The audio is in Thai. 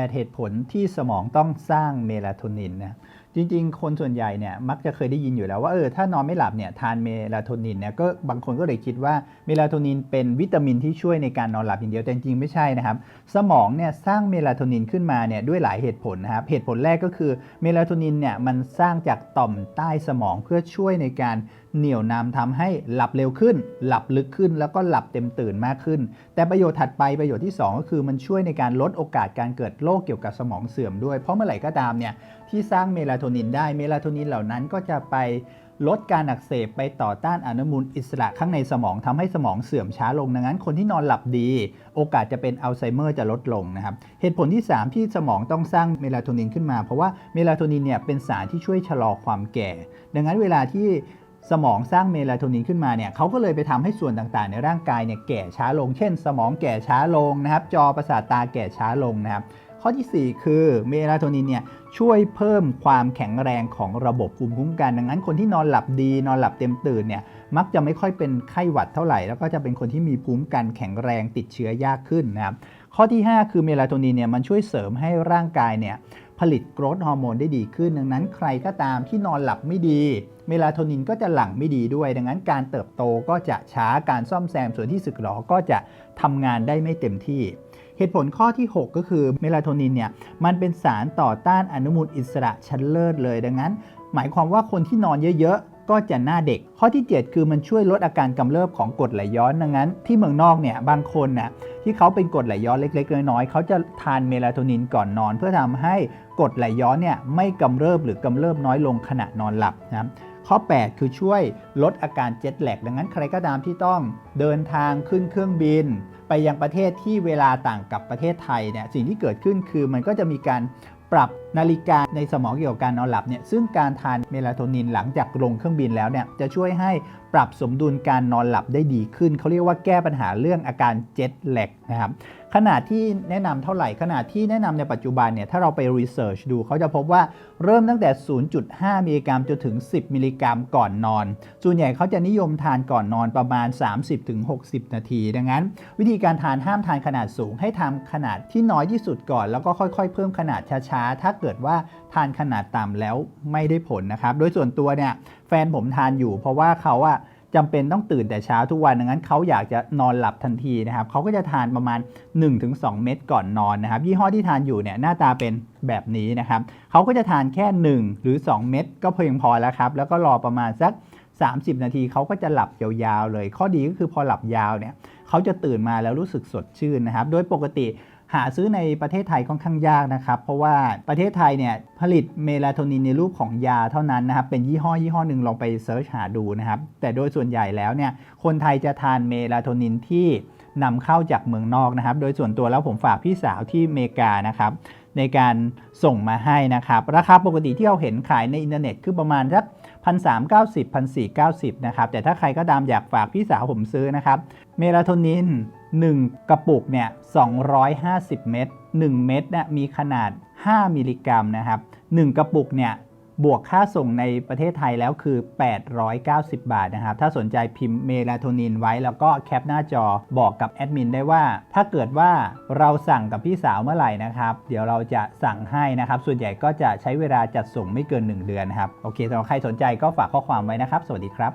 8 เหตุผลที่สมองต้องสร้างเมลาโทนินนะจริง ๆ คนส่วนใหญ่เนี่ยมักจะเคยได้ยินอยู่แล้วว่าเออถ้านอนไม่หลับเนี่ยทานเมลาโทนินเนี่ยก็บางคนก็เลยคิดว่าเมลาโทนินเป็นวิตามินที่ช่วยในการนอนหลับอย่างเดียวแต่จริงๆไม่ใช่นะครับ สมองเนี่ยสร้างเมลาโทนินขึ้นมาเนี่ยด้วยหลายเหตุผลนะครับเหตุผลแรกก็คือเมลาโทนินเนี่ยมันสร้างจากต่อมใต้สมองเพื่อช่วยในการ เหนี่ยวนำทำให้หลับเร็วขึ้น หลับลึกขึ้น แล้วก็หลับเต็มตื่นมากขึ้น แต่ประโยชน์ถัดไปประโยชน์ที่ 2 ก็คือมันช่วยในการลดโอกาสการเกิดโรคเกี่ยวกับสมองเสื่อมด้วย เพราะเมื่อไหร่ก็ตามเนี่ยที่สร้างเมลาโทนินได้เมลาโทนินเหล่านั้นก็จะไปลดการอักเสบไปต่อต้านอนุมูลอิสระข้างในสมองทำให้สมองเสื่อมช้าลงดังนั้น คนที่นอนหลับดี โอกาสจะเป็นอัลไซเมอร์จะลดลงนะครับ เหตุผลที่ 3 ที่สมองต้องสร้างเมลาโทนินขึ้นมา เพราะว่าเมลาโทนินเนี่ยเป็นสารที่ช่วยชะลอความแก่ ดังนั้นเวลาที่ สมองสร้างเมลาโทนินขึ้นมาเนี่ยเขาก็เลยไปทำให้ส่วนต่างๆ ในร่างกายเนี่ยแก่ช้าลง เช่น สมองแก่ช้าลงนะครับ จอประสาทตาแก่ช้าลงนะครับ ข้อทีสี่ 4 คือเมลาโทนินเนี่ยช่วยเพิ่มความแข็งแรงของระบบภูมิคุ้มกัน ดังนั้นคนที่นอนหลับดี นอนหลับเต็มตื่นเนี่ยมักจะไม่ค่อยเป็นไข้หวัดเท่าไหร่ แล้วก็จะเป็นคนที่มีภูมิคุ้มกันแข็งแรงติดเชื้อยากขึ้นนะครับข้อที่ 5 คือเมลาโทนินเนี่ยมันช่วยเสริมให้ร่างกายเนี่ย ผลิตโกรทฮอร์โมนได้ดีขึ้น ดังนั้นใครก็ตามที่นอนหลับไม่ดี เมลาโทนินก็จะหลั่งไม่ดีด้วย ดังนั้นการเติบโตก็จะช้าการซ่อมแซมส่วนที่สึกหรอก็จะทำงานได้ไม่เต็มที่ เหตุผลข้อที่ 6 ก็คือเมลาโทนินเนี่ยมันเป็นสารต่อต้านอนุมูลอิสระชั้นเลิศเลย ดังนั้น หมายความว่าคนที่นอนเยอะๆ ก็จะหน้าเด็ก ข้อที่ 7 คือมันช่วยลดอาการกำเริบของกรดไหลย้อนดังนั้น ที่เมืองนอกเนี่ยบางคนน่ะที่เขาเป็นกรดไหลย้อนเล็ก ๆ น้อยๆเขาจะทานเมลาโทนินก่อนนอน เพื่อทำให้กรดไหลย้อนเนี่ยไม่กำเริบหรือกำเริบน้อยลงขณะนอนหลับนะครับข้อ 8 คือช่วยลดอาการเจ็ตแลกดังนั้นใครก็ตามที่ต้องเดินทางขึ้นเครื่องบิน ไปยังประเทศที่เวลาต่างกับประเทศไทยเนี่ยสิ่งที่เกิดขึ้นคือมันก็จะมีการปรับ นาฬิกาในสมองเกี่ยวกับการนอนหลับเนี่ยซึ่งการทานเมลาโทนินหลังจากลงเครื่องบินแล้วเนี่ยจะช่วยให้ปรับสมดุลการนอนหลับได้ดีขึ้น เขาเรียกว่าแก้ปัญหาเรื่องอาการเจ็ตแลกนะครับขนาดที่แนะนำเท่าไหร่ขนาดที่แนะนำในปัจจุบันเนี่ยถ้าเราไปรีเสิร์ชดูเขาจะพบว่าเริ่มตั้งแต่ 0.5 มิลลิกรัมจนถึง 10 มิลลิกรัมก่อนนอน ส่วนใหญ่เขาจะนิยมทานก่อนนอนประมาณ 30-60 นาที ดังนั้น วิธีการทานห้ามทานขนาดสูงให้ทำขนาดที่น้อยที่สุดก่อน แล้วก็ค่อยๆ เพิ่มขนาดช้าๆถ้าเเกิดว่าทานขนาดต่ำแล้วไม่ได้ผลนะครับ โดยส่วนตัวเนี่ยแฟนผมทานอยู่ เพราะว่าเขาอะจำเป็นต้องตื่นแต่เช้าทุกวันดังนั้นเขาอยากจะนอนหลับทันทีนะครับเขาก็จะทานประมาณ 1-2 เม็ดก่อนนอนนะครับ ยี่ห้อที่ทานอยู่เนี่ยหน้าตาเป็นแบบนี้นะครับเขาก็จะทานแค่ 1 หรือ 2 เม็ดก็เพียงพอแล้วครับ แล้วก็รอประมาณสัก 30 นาทีเขาก็จะหลับยาวๆเลย ข้อดีก็คือพอหลับยาวเนี่ยเขาจะตื่นมาแล้วรู้สึกสดชื่นนะครับ โดยปกติ หาซื้อในประเทศไทยค่อนข้างยากนะครับ เพราะว่าประเทศไทยเนี่ยผลิตเมลาโทนินในรูปของยาเท่านั้นนะครับ เป็นยี่ห้อยี่ห้อหนึ่งลองไปเซิร์ชหาดูนะครับ แต่โดยส่วนใหญ่แล้วเนี่ยคนไทยจะทานเมลาโทนินที่นำเข้าจากเมืองนอกนะครับ โดยส่วนตัวแล้วผมฝากพี่สาวที่อเมริกานะครับในการส่งมาให้นะครับ ราคาปกติที่เราเห็นขายในอินเทอร์เน็ตคือประมาณสัก พันสามเก้าสิบพันสี่เก้าสิบนะครับแต่ถ้าใครก็ตามอยากฝากพี่สาวผมซื้อนะครับ เมลาโทนิน 1 กระปุกเนี่ย250 เม็ด1เม็ดเนี่ยมีขนาด 5 มิลลิกรัมนะครับ 1 กระปุกเนี่ย บวกค่าส่งในประเทศไทยแล้วคือ 890 บาทนะครับ ถ้าสนใจพิมพ์เมลาโทนินไว้แล้วก็แคปหน้าจอบอกกับแอดมินได้ว่า ถ้าเกิดว่าเราสั่งกับพี่สาวเมื่อไหร่นะครับ เดี๋ยวเราจะสั่งให้นะครับ ส่วนใหญ่ก็จะใช้เวลาจัดส่งไม่เกิน 1 เดือนนครับ โอเคสำหรับใครสนใจก็ฝากข้อความไว้นะครับ สวัสดีครับ